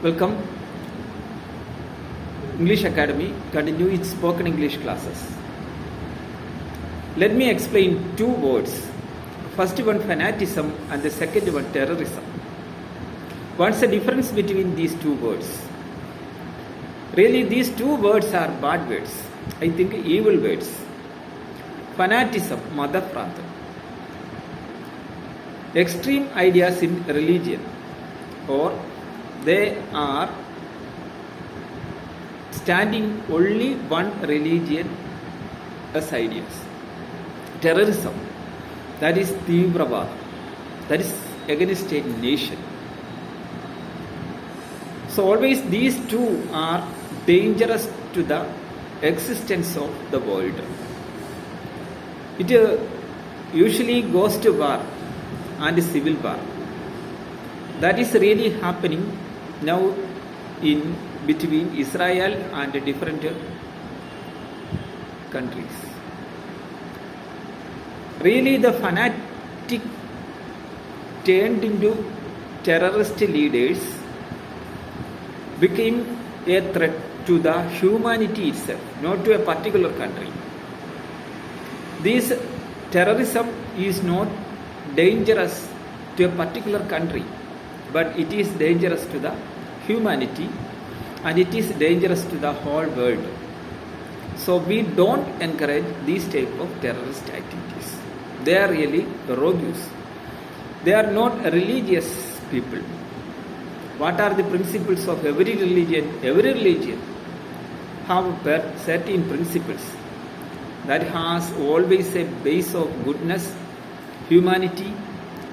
Welcome. English Academy continue its spoken English classes. Let me explain two words. First one fanaticism, and the second one terrorism. What's the difference between these two words? Really these two words are bad words. I think evil words. Fanaticism, mother. Extreme ideas in religion or they are standing only one religion as ideas terrorism. That is Tivravad that is against a nation. So always these two are dangerous to the existence of the world. It uh, usually goes to war and civil war. That is really happening now in between Israel and different countries. Really, the fanatic turned into terrorist leaders became a threat to the humanity itself, not to a particular country. This terrorism is not dangerous to a particular country, but it is dangerous to the humanity and it is dangerous to the whole world. So we don't encourage these type of terrorist activities. They are really rogues. They are not religious people. What are the principles of every religion? Every religion have certain principles that has always a base of goodness humanity,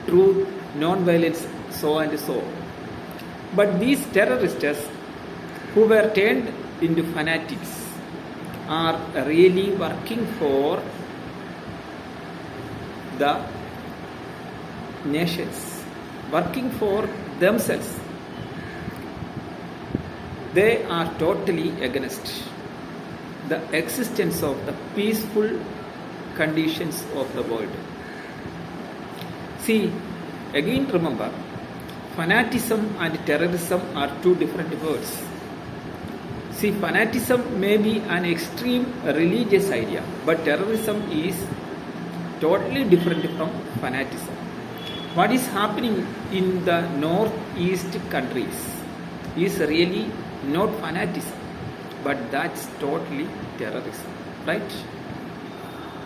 truth, non-violence, so and so. But these terrorists who were turned into fanatics are really working for the nations, working for themselves. They are totally against the existence of the peaceful conditions of the world. See, again remember, fanaticism and terrorism are two different words. See, fanaticism may be an extreme religious idea, but terrorism is totally different from fanaticism. What is happening in the northeast countries is really not fanaticism, but that's totally terrorism, right?